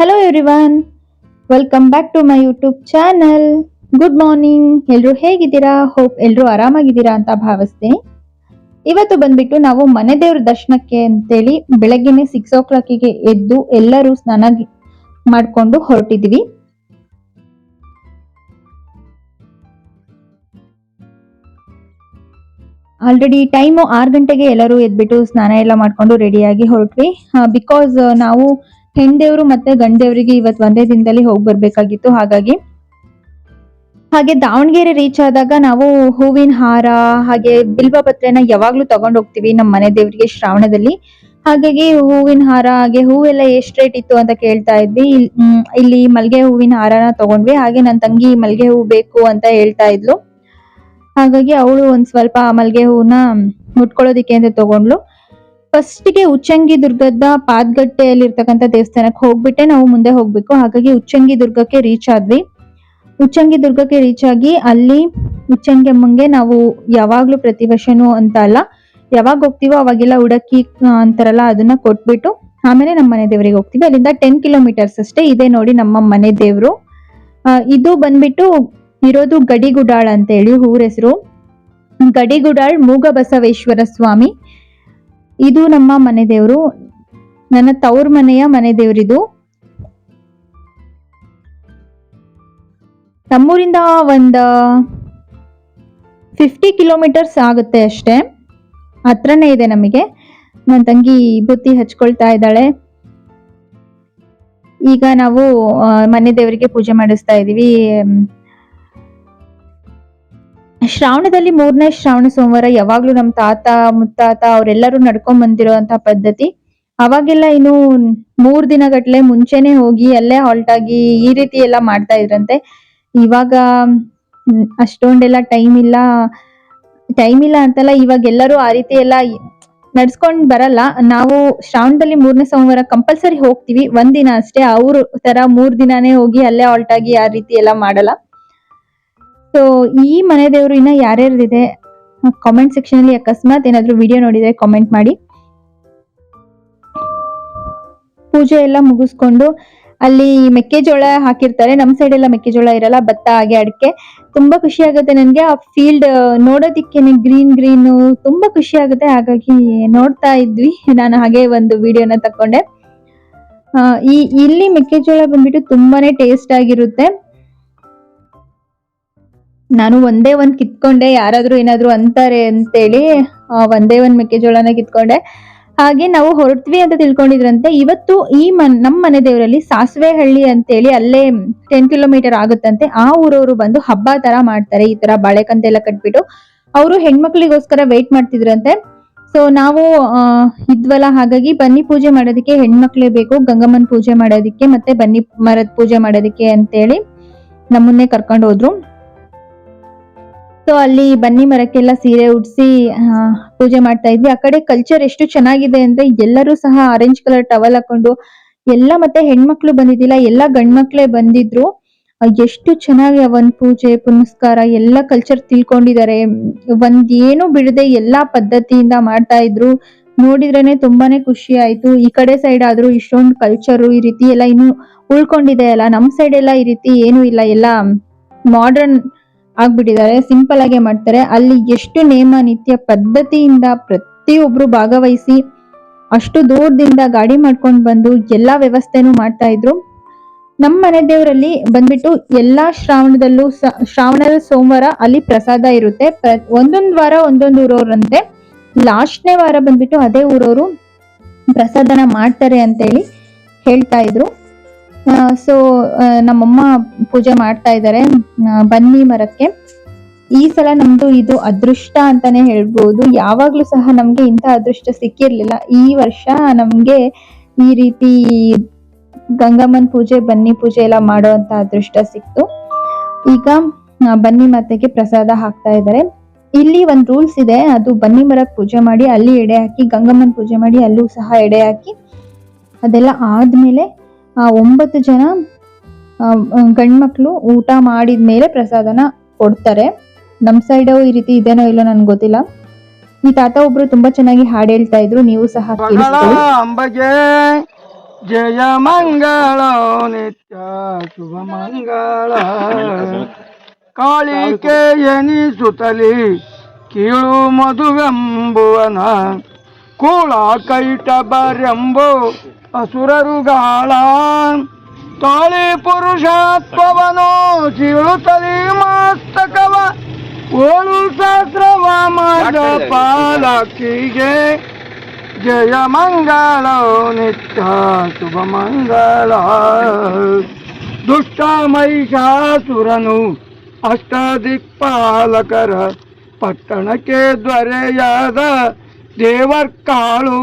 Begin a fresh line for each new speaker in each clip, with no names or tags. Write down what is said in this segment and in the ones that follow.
Hello everyone welcome back to my YouTube channel good morning ಎಲ್ಲರೂ ಹೇಗಿದ್ದೀರಾ? Hope ಎಲ್ಲರೂ ಆರಾಮಾಗಿದ್ದೀರಾ ಅಂತ ಭಾವಿಸ್ತೀನಿ ಇವತ್ತು ಬಂದ್ಬಿಟ್ಟು ನಾವು ಮನೆ ದೇವ್ರ ದರ್ಶನಕ್ಕೆ ಅಂತೇಳಿ ಬೆಳಗ್ಗೆನೆ ಸಿಕ್ಸ್ ಓ ಕ್ಲಾಕಿಗೆ ಎದ್ದು ಎಲ್ಲರೂ ಸ್ನಾನ ಮಾಡಿಕೊಂಡು ಹೊರಟಿದ್ವಿ. ಆಲ್ರೆಡಿ ಟೈಮು ಆರು ಗಂಟೆಗೆ ಎಲ್ಲರೂ ಎದ್ಬಿಟ್ಟು ಸ್ನಾನ ಎಲ್ಲ ಮಾಡ್ಕೊಂಡು ರೆಡಿಯಾಗಿ ಹೊರಟ್ವಿ. ಬಿಕಾಸ್ ನಾವು ಹೆಣ್ದೇವ್ರು ಮತ್ತೆ ಗಂಡೇವ್ರಿಗೆ ಇವತ್ತು ಒಂದೇ ದಿನದಲ್ಲಿ ಹೋಗಿ ಬರ್ಬೇಕಾಗಿತ್ತು. ಹಾಗಾಗಿ, ಹಾಗೆ ದಾವಣಗೆರೆ ರೀಚ್ ಆದಾಗ ನಾವು ಹೂವಿನ ಹಾರ, ಹಾಗೆ ಬಿಲ್ವ ಪತ್ರೆನ ಯಾವಾಗ್ಲೂ ತಗೊಂಡ್ ಹೋಗ್ತೀವಿ ನಮ್ಮ ಮನೆ ದೇವರಿಗೆ ಶ್ರಾವಣದಲ್ಲಿ. ಹಾಗಾಗಿ ಹೂವಿನ ಹಾರ, ಹಾಗೆ ಹೂವೆಲ್ಲ ಎಷ್ಟ್ ರೇಟ್ ಇತ್ತು ಅಂತ ಕೇಳ್ತಾ ಇದ್ವಿ. ಇಲ್- ಇಲ್ಲಿ ಮಲ್ಗೆ ಹೂವಿನ ಹಾರನ ತಗೊಂಡ್ವಿ. ಹಾಗೆ ನನ್ನ ತಂಗಿ ಮಲ್ಗೆ ಹೂ ಬೇಕು ಅಂತ ಹೇಳ್ತಾ ಇದ್ಲು. ಹಾಗಾಗಿ ಅವಳು ಒಂದ್ ಸ್ವಲ್ಪ ಮಲ್ಗೆ ಹೂನ ಮುಟ್ಕೊಳ್ಳೋದಿಕ್ಕೆ ಅಂತ ತಗೊಂಡ್ಲು ಫಸ್ಟ್ಗೆ ಉಚ್ಚಂಗಿ ದುರ್ಗದ ಪಾದಗಟ್ಟೆಯಲ್ಲಿ ಇರ್ತಕ್ಕಂಥ ದೇವಸ್ಥಾನಕ್ಕೆ ಹೋಗ್ಬಿಟ್ಟೆ. ನಾವು ಮುಂದೆ ಹೋಗ್ಬೇಕು. ಹಾಗಾಗಿ ಉಚ್ಚಂಗಿ ದುರ್ಗಕ್ಕೆ ರೀಚ್ ಆದ್ವಿ. ಉಚ್ಚಂಗಿ ದುರ್ಗಕ್ಕೆ ರೀಚ್ ಆಗಿ ಅಲ್ಲಿ ಉಚ್ಚಂಗಿಯಮ್ಮಂಗೆ ನಾವು ಯಾವಾಗ್ಲೂ ಪ್ರತಿ ವರ್ಷನೂ ಅಂತ ಅಲ್ಲ, ಯಾವಾಗ ಹೋಗ್ತೀವೋ ಅವಾಗೆಲ್ಲ ಉಡಕ್ಕಿ ಅಂತಾರಲ್ಲ, ಅದನ್ನ ಕೊಟ್ಬಿಟ್ಟು ಆಮೇಲೆ ನಮ್ಮ ಮನೆ ದೇವರಿಗೆ ಹೋಗ್ತೀವಿ. ಅಲ್ಲಿಂದ ಟೆನ್ ಕಿಲೋಮೀಟರ್ಸ್ ಅಷ್ಟೇ ಇದೆ ನೋಡಿ ನಮ್ಮ ಮನೆ ದೇವರು. ಇದು ಬಂದ್ಬಿಟ್ಟು ಇರೋದು ಗಡಿಗುಡಾಳ್ ಅಂತ ಹೇಳಿ ಊರ ಹೆಸರು. ಗಡಿಗುಡಾಳ್ ಮೂಗ ಬಸವೇಶ್ವರ ಸ್ವಾಮಿ. ಇದು ನಮ್ಮ ಮನೆ ದೇವರು. ನನ್ನ ತವ್ರ ಮನೆಯ ಮನೆ ದೇವರಿದು. ನಮ್ಮೂರಿಂದ ಒಂದ ಫಿಫ್ಟಿ ಕಿಲೋಮೀಟರ್ಸ್ ಆಗುತ್ತೆ ಅಷ್ಟೇ. ಹತ್ರನೇ ಇದೆ ನಮಗೆ. ನನ್ನ ತಂಗಿ ಬುತ್ತಿ ಹಚ್ಕೊಳ್ತಾ ಇದ್ದಾಳೆ. ಈಗ ನಾವು ಮನೆ ದೇವರಿಗೆ ಪೂಜೆ ಮಾಡಿಸ್ತಾ ಇದೀವಿ. ಮ್, ಶ್ರಾವಣದಲ್ಲಿ ಮೂರನೇ ಶ್ರಾವಣ ಸೋಮವಾರ ಯಾವಾಗ್ಲೂ ನಮ್ಮ ತಾತ, ಮುತ್ತಾತ ಅವರೆಲ್ಲರೂ ನಡ್ಕೊಂಡ್ ಬಂದಿರೋಂತ ಪದ್ಧತಿ. ಅವಾಗೆಲ್ಲ ಇನ್ನು ಮೂರ್ ದಿನಗಟ್ಲೆ ಮುಂಚೆನೆ ಹೋಗಿ ಅಲ್ಲೇ ಹಾಲ್ಟ್ ಆಗಿ ಈ ರೀತಿ ಎಲ್ಲ ಮಾಡ್ತಾ ಇದ್ರಂತೆ. ಇವಾಗ ಅಷ್ಟೊಂದೆಲ್ಲ ಟೈಮ್ ಇಲ್ಲ. ಟೈಮ್ ಇಲ್ಲ ಅಂತಲ್ಲ ಇವಾಗ ಎಲ್ಲರೂ ಆ ರೀತಿ ಎಲ್ಲ ನಡ್ಸ್ಕೊಂಡ್ ಬರಲ್ಲ. ನಾವು ಶ್ರಾವಣದಲ್ಲಿ ಮೂರನೇ ಸೋಮವಾರ ಕಂಪಲ್ಸರಿ ಹೋಗ್ತೀವಿ. ಒಂದಿನ ಅಷ್ಟೇ. ಅವ್ರ ತರ ಮೂರ್ ದಿನಾನೇ ಹೋಗಿ ಅಲ್ಲೇ ಹಾಲ್ಟ್ ಆಗಿ ಆ ರೀತಿ ಎಲ್ಲ ಮಾಡಲ್ಲ. ಸೊ ಈ ಮನೆ ದೇವರು ಇನ್ನ ಯಾರ್ಯಾರ್ದಿದೆ? ಕಾಮೆಂಟ್ ಸೆಕ್ಷನ್ ಅಲ್ಲಿ ಅಕಸ್ಮಾತ್ ಏನಾದ್ರು ವಿಡಿಯೋ ನೋಡಿದ್ರೆ ಕಾಮೆಂಟ್ ಮಾಡಿ. ಪೂಜೆ ಎಲ್ಲ ಮುಗಿಸ್ಕೊಂಡು ಅಲ್ಲಿ ಮೆಕ್ಕೆಜೋಳ ಹಾಕಿರ್ತಾರೆ. ನಮ್ ಸೈಡ್ ಎಲ್ಲ ಮೆಕ್ಕೆಜೋಳ ಇರಲ್ಲ, ಭತ್ತ, ಹಾಗೆ ಅಡಿಕೆ. ತುಂಬಾ ಖುಷಿ ಆಗುತ್ತೆ ನನ್ಗೆ. ಆ ಫೀಲ್ಡ್ ನೋಡೋದಿಕ್ಕೇನೆ ಗ್ರೀನ್ ಗ್ರೀನ್ ತುಂಬಾ ಖುಷಿ ಆಗುತ್ತೆ. ಹಾಗಾಗಿ ನೋಡ್ತಾ ಇದ್ವಿ. ನಾನು ಹಾಗೆ ಒಂದು ವಿಡಿಯೋನ ತಕೊಂಡೆ ಈ, ಇಲ್ಲಿ ಮೆಕ್ಕೆಜೋಳ ಬಂದ್ಬಿಟ್ಟು ತುಂಬಾನೇ ಟೇಸ್ಟ್ ಆಗಿರುತ್ತೆ. ನಾನು ಒಂದೇ ಒಂದ್ ಕಿತ್ಕೊಂಡೆ, ಯಾರಾದ್ರೂ ಏನಾದ್ರು ಅಂತಾರೆ ಅಂತೇಳಿ ಒಂದೇ ಒಂದ್ ಮೆಕ್ಕೆಜೋಳನ ಕಿತ್ಕೊಂಡೆ. ಹಾಗೆ ನಾವು ಹೊರಟ್ವಿ ಅಂತ ತಿಳ್ಕೊಂಡಿದ್ರಂತೆ. ಇವತ್ತು ಈ ಮನ್ ನಮ್ಮ ಮನೆ ದೇವರಲ್ಲಿ ಸಾಸಿವೆ ಹಳ್ಳಿ ಅಂತೇಳಿ ಅಲ್ಲೇ ಟೆನ್ ಕಿಲೋಮೀಟರ್ ಆಗುತ್ತಂತೆ. ಆ ಊರವರು ಬಂದು ಹಬ್ಬ ತರ ಮಾಡ್ತಾರೆ, ಈ ತರ ಬಾಳೆಕಂತೆ ಎಲ್ಲ ಕಟ್ಬಿಟ್ಟು. ಅವರು ಹೆಣ್ಮಕ್ಳಿಗೋಸ್ಕರ ವೆಯ್ಟ್ ಮಾಡ್ತಿದ್ರಂತೆ. ಸೊ ನಾವು ಇದ್ವಲ್ಲ, ಹಾಗಾಗಿ ಬನ್ನಿ ಪೂಜೆ ಮಾಡೋದಕ್ಕೆ ಹೆಣ್ಮಕ್ಳೇ ಬೇಕು, ಗಂಗಮ್ಮನ್ ಪೂಜೆ ಮಾಡೋದಕ್ಕೆ ಮತ್ತೆ ಬನ್ನಿ ಮರದ ಪೂಜೆ ಮಾಡೋದಕ್ಕೆ ಅಂತೇಳಿ ನಮ್ಮನ್ನೇ ಕರ್ಕೊಂಡು ಹೋದ್ರು. ಸೊ ಅಲ್ಲಿ ಬನ್ನಿ ಮರಕ್ಕೆಲ್ಲ ಸೀರೆ ಉಡ್ಸಿ ಪೂಜೆ ಮಾಡ್ತಾ ಇದ್ವಿ. ಆ ಕಡೆ ಕಲ್ಚರ್ ಎಷ್ಟು ಚೆನ್ನಾಗಿದೆ ಅಂದ್ರೆ ಎಲ್ಲರೂ ಸಹ ಆರೆಂಜ್ ಕಲರ್ ಟವಲ್ ಹಾಕೊಂಡು, ಎಲ್ಲ ಮತ್ತೆ ಹೆಣ್ಮಕ್ಳು ಬಂದಿದ್ದಿಲ್ಲ, ಎಲ್ಲ ಗಂಡ್ಮಕ್ಳೇ ಬಂದಿದ್ರು. ಎಷ್ಟು ಚೆನ್ನಾಗಿ ಒಂದ್ ಪೂಜೆ, ಪುನಸ್ಕಾರ, ಎಲ್ಲ ಕಲ್ಚರ್ ತಿಳ್ಕೊಂಡಿದ್ದಾರೆ. ಒಂದ್ ಏನು ಬಿಡದೆ ಎಲ್ಲಾ ಪದ್ಧತಿಯಿಂದ ಮಾಡ್ತಾ ಇದ್ರು. ನೋಡಿದ್ರೇನೆ ತುಂಬಾನೇ ಖುಷಿ ಆಯ್ತು. ಈ ಕಡೆ ಸೈಡ್ ಆದ್ರೂ ಇಷ್ಟೊಂದು ಕಲ್ಚರ್ ಈ ರೀತಿ ಎಲ್ಲ ಇನ್ನು ಉಳ್ಕೊಂಡಿದೆ ಅಲ್ಲ. ನಮ್ ಸೈಡ್ ಎಲ್ಲ ಈ ರೀತಿ ಏನು ಇಲ್ಲ. ಎಲ್ಲ ಮಾಡರ್ನ್ ಆಗ್ಬಿಟ್ಟಿದ್ದಾರೆ. ಸಿಂಪಲ್ ಆಗೇ ಮಾಡ್ತಾರೆ. ಅಲ್ಲಿ ಎಷ್ಟು ನೇಮ ನಿತ್ಯ ಪದ್ಧತಿಯಿಂದ ಪ್ರತಿಯೊಬ್ರು ಭಾಗವಹಿಸಿ ಅಷ್ಟು ದೂರದಿಂದ ಗಾಡಿ ಮಾಡ್ಕೊಂಡು ಬಂದು ಎಲ್ಲಾ ವ್ಯವಸ್ಥೆನೂ ಮಾಡ್ತಾ ಇದ್ರು. ನಮ್ಮ ಮನೆ ದೇವರಲ್ಲಿ ಬಂದ್ಬಿಟ್ಟು ಎಲ್ಲಾ ಶ್ರಾವಣದಲ್ಲೂ ಶ್ರಾವಣದ ಸೋಮವಾರ ಅಲ್ಲಿ ಪ್ರಸಾದ ಇರುತ್ತೆ. ಒಂದೊಂದ್ ವಾರ ಒಂದೊಂದು ಊರವ್ರಂತೆ. ಲಾಸ್ಟ್ನೇ ವಾರ ಬಂದ್ಬಿಟ್ಟು ಅದೇ ಊರವರು ಪ್ರಸಾದನ ಮಾಡ್ತಾರೆ ಅಂತೇಳಿ ಹೇಳ್ತಾ ಇದ್ರು. ಸೊ ನಮ್ಮಮ್ಮ ಪೂಜೆ ಮಾಡ್ತಾ ಇದ್ದಾರೆ ಬನ್ನಿ ಮರಕ್ಕೆ. ಈ ಸಲ ನಮ್ದು ಇದು ಅದೃಷ್ಟ ಅಂತಾನೆ ಹೇಳ್ಬೋದು. ಯಾವಾಗ್ಲೂ ಸಹ ನಮ್ಗೆ ಇಂಥ ಅದೃಷ್ಟ ಸಿಕ್ಕಿರ್ಲಿಲ್ಲ. ಈ ವರ್ಷ ನಮ್ಗೆ ಈ ರೀತಿ ಗಂಗಮ್ಮನ್ ಪೂಜೆ, ಬನ್ನಿ ಪೂಜೆ ಎಲ್ಲ ಮಾಡೋ ಅಂತ ಅದೃಷ್ಟ ಸಿಕ್ತು. ಈಗ ಬನ್ನಿ ಮಾತೆಗೆ ಪ್ರಸಾದ ಹಾಕ್ತಾ ಇದ್ದಾರೆ ಇಲ್ಲಿ ಒಂದ್ ರೂಲ್ಸ್ ಇದೆ. ಅದು ಬನ್ನಿ ಮರಕ್ಕೆ ಪೂಜೆ ಮಾಡಿ ಅಲ್ಲಿ ಎಡೆ ಹಾಕಿ, ಗಂಗಮ್ಮನ್ ಪೂಜೆ ಮಾಡಿ ಅಲ್ಲೂ ಸಹ ಎಡೆ ಹಾಕಿ, ಅದೆಲ್ಲ ಆದ್ಮೇಲೆ ಆ ಒಂಬತ್ತು ಜನ ಗಂಡ್ಮಕ್ಳು ಊಟ ಮಾಡಿದ್ಮೇಲೆ ಪ್ರಸಾದನ ಕೊಡ್ತಾರೆ. ನಮ್ಮ ಸೈಡ್ ಈ ರೀತಿ ಇದೇನೋ ಇಲ್ಲೋ ನನ್ಗೆ ಗೊತ್ತಿಲ್ಲ. ಈ ತಾತ ಒಬ್ರು ತುಂಬಾ ಚೆನ್ನಾಗಿ ಹಾಡು ಹೇಳ್ತಾ ಇದ್ರು ನೀವು ಸಹ
ಜಯ ಮಂಗಳ ನಿತ್ಯ ಶುಭ ಮಂಗಳ. ಕಾಳಿಕೆ ಎನಿಸುತ್ತಲಿ ಕೀಳು ಮಧುವೆಂಬುವನ ಕೂಳ ಕೈಟ ಬರೆಂಬು. ಅಸುರರುಗಾಳ. ತಾಳಿ ಪುರುಷತ್ವವನು ಚೀಳುತ್ತಲಿ ಮಾಸ್ತಕವ. ಓಳು ಸಹಸ್ರವ ಮಾರ್ಗ ಪಾಲಕಿಗೆ. ಜಯ ಮಂಗಳ ನಿತ್ಯ ಶುಭ ಮಂಗಳ. ದುಷ್ಟ ಮಹಿಷಾಸುರನು ಅಷ್ಟದಿಕ್ಪಾಲಕರ ಪಟ್ಟಣಕ್ಕೆ ದೊರೆಯಾದ ದೇವರ್ಕಾಳು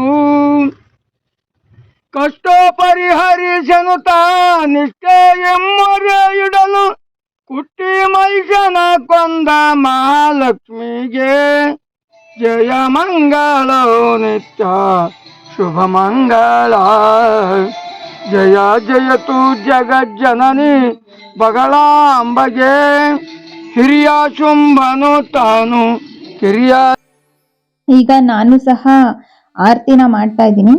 ಕಷ್ಟ ಪರಿಹರಿಸನು ತಾ ನಿಷ್ಠೆ ಎಮ್ಮರೆ ಇಡಲು ಕುಟ್ಟಿ ಮೈಷನ ಕೊಂದ ಮಹಾಲಕ್ಷ್ಮಿಗೆ. ಜಯ ಮಂಗಳ ನಿತ್ಯ, ಶುಭ ಮಂಗಳ. ಜಯ ಜಯತು ಜಗಜ್ಜನನಿ ಬಗಳಾಂಬಗೆ ಹಿರಿಯ ಶುಂಭನು ತಾನು ಕಿರಿಯ.
ಈಗ ನಾನು ಸಹ ಆರತಿನ ಮಾಡ್ತಾ ಇದ್ದೀನಿ.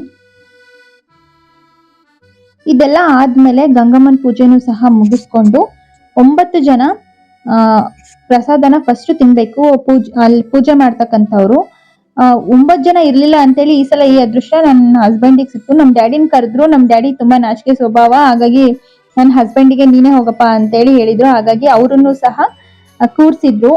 ಇದೆಲ್ಲ ಆದ್ಮೇಲೆ ಗಂಗಮ್ಮನ ಪೂಜೆನೂ ಸಹ ಮುಗಿಸ್ಕೊಂಡು ಒಂಬತ್ತು ಜನ, ಆ, ಪ್ರಸಾದನ ಫಸ್ಟ್ ತಿನ್ಬೇಕು. ಪೂಜೆ, ಅಲ್ಲಿ ಪೂಜೆ ಮಾಡ್ತಕ್ಕಂಥವ್ರು. ಒಂಬತ್ತು ಜನ ಇರ್ಲಿಲ್ಲ ಅಂತೇಳಿ ಈ ಸಲ ಈ ಅದೃಷ್ಟ ನನ್ನ ಹಸ್ಬೆಂಡಿಗೆ ಸಿಕ್ತು. ನಮ್ ಡ್ಯಾಡಿನ ಕರೆದ್ರು, ನಮ್ ಡ್ಯಾಡಿ ತುಂಬಾ ನಾಚಿಕೆ ಸ್ವಭಾವ, ಹಾಗಾಗಿ ನನ್ನ ಹಸ್ಬೆಂಡಿಗೆ ನೀನೇ ಹೋಗಪ್ಪ ಅಂತೇಳಿ ಹೇಳಿದ್ರು. ಹಾಗಾಗಿ ಅವರನ್ನು ಸಹ ಕೂರ್ಸಿದ್ರು.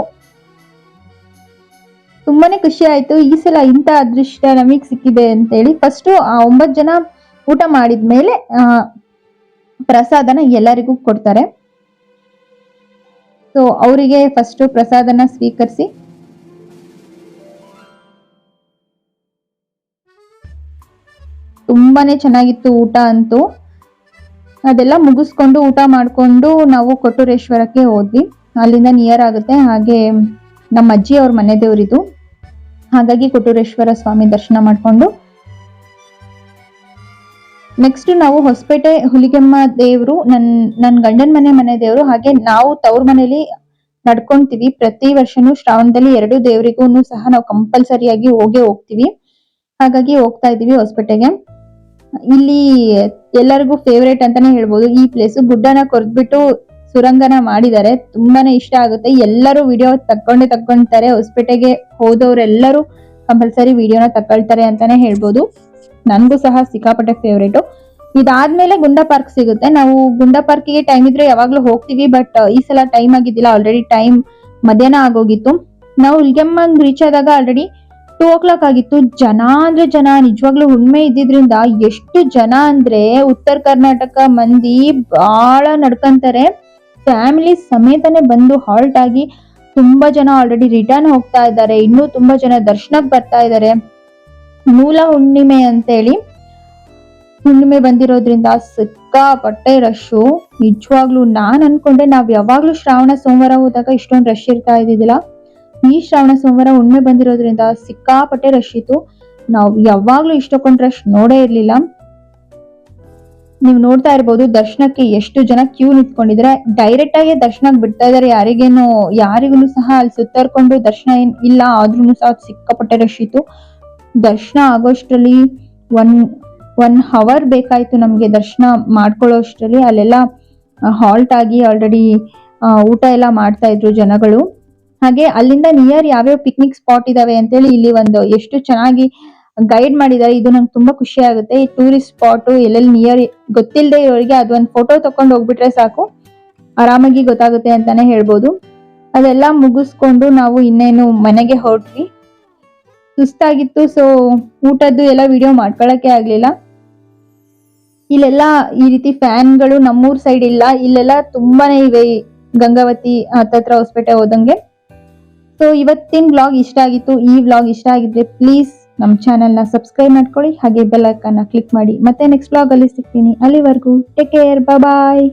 ತುಂಬಾನೇ ಖುಷಿ ಆಯ್ತು. ಈ ಸಲ ಇಂಥ ಅದೃಷ್ಟ ನಮಗೆ ಸಿಕ್ಕಿದೆ ಅಂತೇಳಿ. ಫಸ್ಟ್ ಆ ಒಂಬತ್ತು ಜನ ಊಟ ಮಾಡಿದ್ಮೇಲೆ ಆ, ಪ್ರಸಾದನ ಎಲ್ಲರಿಗೂ ಕೊಡ್ತಾರೆ. ಸೊ ಅವರಿಗೆ ಫಸ್ಟ್ ಪ್ರಸಾದನ ಸ್ವೀಕರಿಸಿ. ತುಂಬಾನೇ ಚೆನ್ನಾಗಿತ್ತು ಊಟ ಅಂತೂ. ಅದೆಲ್ಲ ಮುಗಿಸ್ಕೊಂಡು ಊಟ ಮಾಡ್ಕೊಂಡು ನಾವು ಕೊಟ್ಟೂರೇಶ್ವರಕ್ಕೆ ಹೋದ್ವಿ. ಅಲ್ಲಿಂದ ನಿಯರ್ ಆಗುತ್ತೆ. ಹಾಗೆ ನಮ್ಮ ಅಜ್ಜಿ ಅವ್ರ ಮನೆ ದೇವರಿದು. ಹಾಗಾಗಿ ಕೊಟ್ಟೂರೇಶ್ವರ ಸ್ವಾಮಿ ದರ್ಶನ ಮಾಡ್ಕೊಂಡು ನೆಕ್ಸ್ಟ್ ನಾವು ಹೊಸಪೇಟೆ ಹುಲಿಗೆಮ್ಮ ದೇವರು, ನನ್ ನನ್ ಗಂಡನ ಮನೆ ಮನೆ ದೇವರು, ಹಾಗೆ ನಾವು ತವ್ರ ಮನೇಲಿ ನಡ್ಕೊಂತೀವಿ. ಪ್ರತಿ ವರ್ಷನೂ ಶ್ರಾವಣದಲ್ಲಿ ಎರಡು ದೇವರಿಗೂ ಸಹ ನಾವು ಕಂಪಲ್ಸರಿಯಾಗಿ ಹೋಗೇ ಹೋಗ್ತೀವಿ. ಹಾಗಾಗಿ ಹೋಗ್ತಾ ಇದೀವಿ ಹೊಸಪೇಟೆಗೆ. ಇಲ್ಲಿ ಎಲ್ಲರಿಗೂ ಫೇವ್ರೇಟ್ ಅಂತಾನೆ ಹೇಳ್ಬೋದು. ಈ ಪ್ಲೇಸ್ ಗುಡ್ಡನ ಕೊರ್ದ್ಬಿಟ್ಟು ಸುರಂಗನ ಮಾಡಿದ್ದಾರೆ. ತುಂಬಾನೇ ಇಷ್ಟ ಆಗುತ್ತೆ. ಎಲ್ಲರೂ ವಿಡಿಯೋ ತಕ್ಕೊಂಡೆ ತಕ್ಕೊಂತಾರೆ. ಹೊಸಪೇಟೆಗೆ ಹೋದವರೆಲ್ಲರೂ ಕಂಪಲ್ಸರಿ ವಿಡಿಯೋನ ತಕ್ಕೊಳ್ತಾರೆ ಅಂತಾನೆ ಹೇಳ್ಬೋದು. ನನ್ಗೂ ಸಹ ಸಿಕ್ಕಾಪಟ್ಟೆ ಫೇವ್ರೇಟು ಇದಾದ್ಮೇಲೆ ಗುಂಡಾ ಪಾರ್ಕ್ ಸಿಗುತ್ತೆ. ನಾವು ಗುಂಡಾ ಪಾರ್ಕಿಗೆ ಟೈಮ್ ಇದ್ರೆ ಯಾವಾಗ್ಲೂ ಹೋಗ್ತೀವಿ ಬಟ್ ಈ ಸಲ ಟೈಮ್ ಆಗಿದ್ದಿಲ್ಲ. ಆಲ್ರೆಡಿ ಟೈಮ್ ಮಧ್ಯಾಹ್ನ ಆಗೋಗಿತ್ತು. ನಾವು ಇಲ್ಗೆಮ್ಮಂಗ್ ರೀಚ್ ಆದಾಗ ಆಲ್ರೆಡಿ ಟೂ ಓ ಕ್ಲಾಕ್ ಆಗಿತ್ತು. ಜನ ಅಂದ್ರೆ ಜನ, ನಿಜವಾಗ್ಲೂ ಹುಣ್ಮೆ ಇದ್ದಿದ್ರಿಂದ ಎಷ್ಟು ಜನ ಅಂದ್ರೆ ಉತ್ತರ ಕರ್ನಾಟಕ ಮಂದಿ ಬಹಳ ನಡ್ಕಂತಾರೆ. ಫ್ಯಾಮಿಲಿ ಸಮೇತನೇ ಬಂದು ಹಾಲ್ಟ್ ಆಗಿ ತುಂಬಾ ಜನ ಆಲ್ರೆಡಿ ರಿಟರ್ನ್ ಹೋಗ್ತಾ ಇದ್ದಾರೆ. ಇನ್ನೂ ತುಂಬಾ ಜನ ದರ್ಶನಕ್ಕೆ ಬರ್ತಾ ಇದ್ದಾರೆ. ಮೂಲ ಹುಣ್ಣಿಮೆ ಅಂತೇಳಿ ಹುಣ್ಣಿಮೆ ಬಂದಿರೋದ್ರಿಂದ ಸಿಕ್ಕಾಪಟ್ಟೆ ರಶ್ಶು. ನಿಜವಾಗ್ಲೂ ನಾನ್ ಅನ್ಕೊಂಡೆ ನಾವ್ ಯಾವಾಗ್ಲೂ ಶ್ರಾವಣ ಸೋಮವಾರ ಹೋದಾಗ ಇಷ್ಟೊಂದು ರಶ್ ಇರ್ತಾ ಇದ್ದಿದ್ದಿಲ್ಲ. ಈ ಶ್ರಾವಣ ಸೋಮವಾರ ಹುಣ್ಣಿಮೆ ಬಂದಿರೋದ್ರಿಂದ ಸಿಕ್ಕಾಪಟ್ಟೆ ರಶ್ ಇತ್ತು. ನಾವು ಯಾವಾಗ್ಲೂ ಇಷ್ಟೊಂದು ರಶ್ ನೋಡೇ ಇರ್ಲಿಲ್ಲ. ನೀವು ನೋಡ್ತಾ ಇರ್ಬೋದು ದರ್ಶನಕ್ಕೆ ಎಷ್ಟು ಜನ ಕ್ಯೂ ನಿಂತ್ಕೊಂಡಿದ್ರೆ ಡೈರೆಕ್ಟ್ ಆಗಿ ದರ್ಶನಕ್ಕೆ ಬಿಡ್ತಾ ಇದಾರೆ ಯಾರಿಗೇನು ಯಾರಿಗೂ ಸಹ ಅಲ್ಲಿ ಸುತ್ತರ್ಕೊಂಡು ದರ್ಶನ ಏನ್ ಇಲ್ಲ ಆದ್ರೂ ಸಹ ಸಿಕ್ಕಾಪಟ್ಟೆ ರಶ್ ಇತ್ತು. ದರ್ಶನ ಆಗೋಷ್ಟರಲ್ಲಿ ಒನ್ ಒನ್ ಹವರ್ ಬೇಕಾಯ್ತು ನಮಗೆ ದರ್ಶನ ಮಾಡ್ಕೊಳ್ಳೋ ಅಷ್ಟರಲ್ಲಿ ಅಲ್ಲೆಲ್ಲ ಹಾಲ್ಟ್ ಆಗಿ ಆಲ್ರೆಡಿ ಊಟ ಎಲ್ಲ ಮಾಡ್ತಾ ಇದ್ರು ಜನಗಳು. ಹಾಗೆ ಅಲ್ಲಿಂದ ನಿಯರ್ ಯಾವ್ಯಾವ ಪಿಕ್ನಿಕ್ ಸ್ಪಾಟ್ ಇದಾವೆ ಅಂತೇಳಿ ಇಲ್ಲಿ ಒಂದು ಎಷ್ಟು ಚೆನ್ನಾಗಿ ಗೈಡ್ ಮಾಡಿದ್ದಾರೆ. ಇದು ನಂಗೆ ತುಂಬಾ ಖುಷಿ ಆಗುತ್ತೆ. ಈ ಟೂರಿಸ್ಟ್ ಸ್ಪಾಟ್ ಎಲ್ಲೆಲ್ಲಿ ನಿಯರ್ ಗೊತ್ತಿಲ್ಲದೆ ಇರೋರಿಗೆ ಅದೊಂದು ಫೋಟೋ ತಕೊಂಡು ಹೋಗ್ಬಿಟ್ರೆ ಸಾಕು. ಆರಾಮಾಗಿ ಗೊತ್ತಾಗುತ್ತೆ ಅಂತಾನೆ ಹೇಳ್ಬೋದು. ಅದೆಲ್ಲ ಮುಗಿಸ್ಕೊಂಡು ನಾವು ಇನ್ನೇನು ಮನೆಗೆ ಹೊರಟ್ವಿ. ಸುಸ್ತಾಗಿತ್ತು ಸೊ ಊಟದ್ದು ಎಲ್ಲ ವಿಡಿಯೋ ಮಾಡ್ಕೊಳಕ್ಕೆ ಆಗ್ಲಿಲ್ಲ. ಇಲ್ಲೆಲ್ಲ ಈ ರೀತಿ ಫ್ಯಾನ್ಗಳು ನಮ್ಮೂರ್ ಸೈಡ್ ಇಲ್ಲ, ಇಲ್ಲೆಲ್ಲ ತುಂಬಾನೇ ಇವೆ ಗಂಗಾವತಿ ಹತ್ತತ್ರ ಹೊಸಪೇಟೆ ಹೋದಂಗೆ. ಸೊ ಇವತ್ತಿನ ವ್ಲಾಗ್ ಇಷ್ಟ ಆಗಿತ್ತು, ಈ ವ್ಲಾಗ್ ಇಷ್ಟ ಆಗಿದ್ರೆ ಪ್ಲೀಸ್ ನಮ್ಮ ಚಾನೆಲ್ನ ಸಬ್ಸ್ಕ್ರೈಬ್ ಮಾಡ್ಕೊಳ್ಳಿ, ಹಾಗೆ ಬೆಲ್ ಐಕನ್ನ ಕ್ಲಿಕ್ ಮಾಡಿ. ಮತ್ತೆ ನೆಕ್ಸ್ಟ್ ವ್ಲಾಗಲ್ಲಿ ಸಿಗ್ತೀನಿ. ಅಲ್ಲಿವರೆಗೂ ಟೇಕ್ ಕೇರ್ ಬಾಯ್